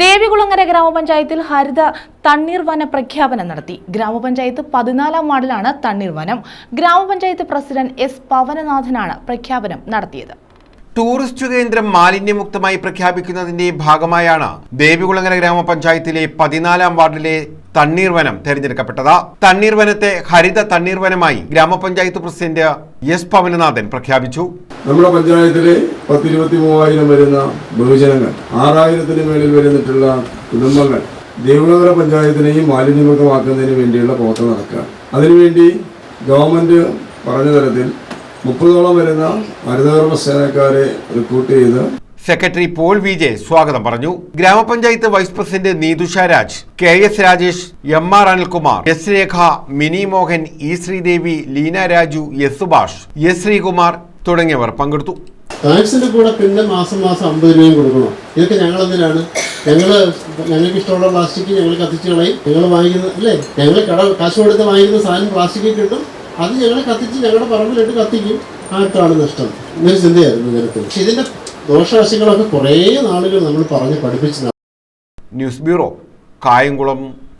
ദേവികുളങ്ങര ഗ്രാമപഞ്ചായത്തിൽ ഹരിത തണ്ണീർവന പ്രഖ്യാപനം നടത്തി. ഗ്രാമപഞ്ചായത്ത് പതിനാലാം വാർഡിലാണ് തണ്ണീർവനം. ഗ്രാമപഞ്ചായത്ത് പ്രസിഡന്റ് എസ് പവനനാഥനാണ് പ്രഖ്യാപനം നടത്തിയത്. ടൂറിസ്റ്റ് കേന്ദ്രം മാലിന്യമുക്തമായി പ്രഖ്യാപിക്കുന്നതിന്റെ ഭാഗമായാണ് ദേവികുളങ്ങര ഗ്രാമപഞ്ചായത്തിലെ പതിനാലാം വാർഡിലെ തണ്ണീർവനം തെരഞ്ഞെടുക്കപ്പെട്ടത്. തണ്ണീർവനത്തെ ഹരിത തണ്ണീർവനമായി ഗ്രാമപഞ്ചായത്ത് പ്രസിഡന്റ് എസ് പവനനാഥൻ പ്രഖ്യാപിച്ചു. നമ്മുടെ പഞ്ചായത്തിലെ പത്തിരുപത്തി മൂവായിരം വരുന്ന ബഹുജനങ്ങൾ ആറായിരത്തിന് മേളിൽ വരുന്നിട്ടുള്ള കുടുംബങ്ങൾ ദേവനഗര പഞ്ചായത്തിനെയും മാലിന്യമുക്തമാക്കുന്നതിന് വേണ്ടിയുള്ള പ്രവർത്തനം നടക്കുക അതിനുവേണ്ടി ഗവൺമെന്റ് പറഞ്ഞ തരത്തിൽ മുപ്പതോളം വരുന്ന ഹരിതകർമ്മ സേനക്കാരെ റിക്രൂട്ട് ചെയ്ത് സെക്രട്ടറി പോൾ വി ജെ സ്വാഗതം പറഞ്ഞു. ഗ്രാമപഞ്ചായത്ത് vice president Neethusha Raj K S Rajesh M R Anilkumar S Rekha Mini Mohan E Sreedevi Leena Raju S Subhash S Sreekumar തുടങ്ങിയവർ പങ്കെടുത്തു. ടാക്സിന്റെ കൂടെ പിന്നെ മാസം മാസം അമ്പത് രൂപയും കൊടുക്കണം. ഇതൊക്കെ ഞങ്ങൾ എന്തിനാണ്? ഞങ്ങൾ ഞങ്ങൾക്ക് ഇഷ്ടമുള്ള പ്ലാസ്റ്റിക് ഞങ്ങൾ കത്തിച്ച് കളയും. ഞങ്ങൾ വാങ്ങിക്കുന്ന അല്ലേ? ഞങ്ങൾ കട കാശ് കൊടുത്ത് വാങ്ങിക്കുന്ന സാധനം പ്ലാസ്റ്റിക്കിൽ കിട്ടും. അത് ഞങ്ങൾ കത്തിച്ച് ഞങ്ങളുടെ പറമ്പിലിട്ട് കത്തിക്കും. ആർക്കാണ് നഷ്ടം? ഇങ്ങനെ ചിന്തയായിരുന്നു നേരത്തെ പക്ഷെ ഇതിന്റെ ദോഷവശങ്ങളൊക്കെ കുറേ നാളുകൾ നമ്മൾ പറഞ്ഞ് പഠിപ്പിച്ചു ന്യൂസ് ബ്യൂറോ കായംകുളം.